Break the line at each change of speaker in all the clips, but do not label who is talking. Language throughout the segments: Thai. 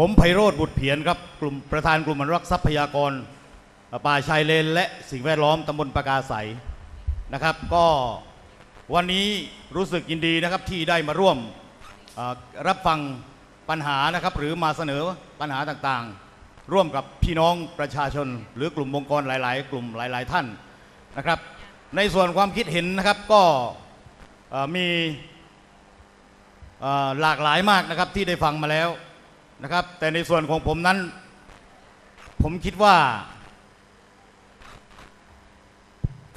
ผมไพโรธบุตรเพียรครับกลุ่มประธานกลุ่มอนุรักษ์ทรัพยากรป่าชายเลน และสิ่งแวดล้อมตำบลปากาใสนะครับ ก็วันนี้รู้สึกยินดีนะครับที่ได้มาร่วมรับฟังปัญหานะครับ หรือมาเสนอปัญหาต่างๆ ร่วมกับพี่น้องประชาชน หรือกลุ่มองค์กรหลาย ๆ กลุ่มหลาย ๆ ท่านนะครับ ในส่วนความคิดเห็นนะครับก็มีหลากหลายมากนะครับที่ได้ฟังมาแล้ว นะครับ แต่ในส่วนของผมนั้น ผมคิดว่า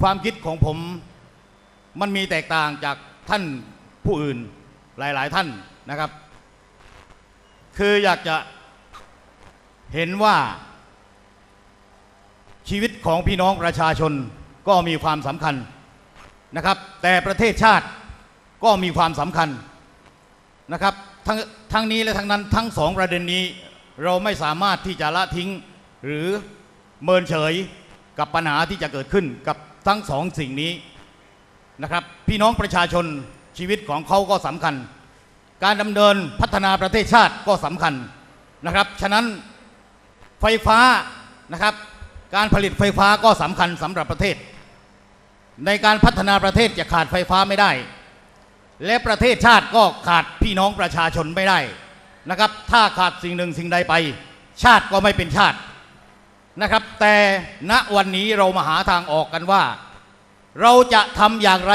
ความคิดของผมมันมีแตกต่างจากท่านผู้อื่นหลาย ๆ ท่านนะครับ คืออยากจะเห็นว่าชีวิตของพี่น้องประชาชนก็มีความสำคัญนะครับ แต่ประเทศชาติก็มีความสำคัญ นะครับทั้งทั้งนี้และทั้งนั้นทั้งสองประเด็นนี้ เราไม่สามารถที่จะละทิ้ง หรือเมินเฉยกับปัญหาที่จะเกิดขึ้นกับทั้งสองสิ่งนี้นะครับ พี่น้องประชาชนชีวิตของเขาก็สำคัญ การดำเนินพัฒนาประเทศชาติก็สำคัญนะครับ ฉะนั้นไฟฟ้านะครับ การผลิตไฟฟ้าก็สำคัญสำหรับประเทศ ในการพัฒนาประเทศจะขาดไฟฟ้าไม่ได้ และประเทศชาติก็ขาดพี่น้องประชาชนไม่ได้นะครับ ถ้าขาดสิ่งหนึ่งสิ่งใดไป ชาติก็ไม่เป็นชาตินะครับ แต่ณวันนี้เรามาหาทางออกกันว่า เราจะทำอย่างไร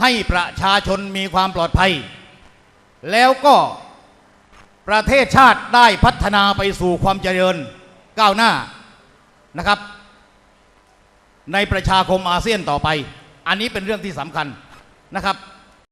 ให้ประชาชนมีความปลอดภัย แล้วก็ประเทศชาติได้พัฒนาไปสู่ความเจริญก้าวหน้านะครับ ในประชาคมอาเซียนต่อไป อันนี้เป็นเรื่องที่สำคัญนะครับ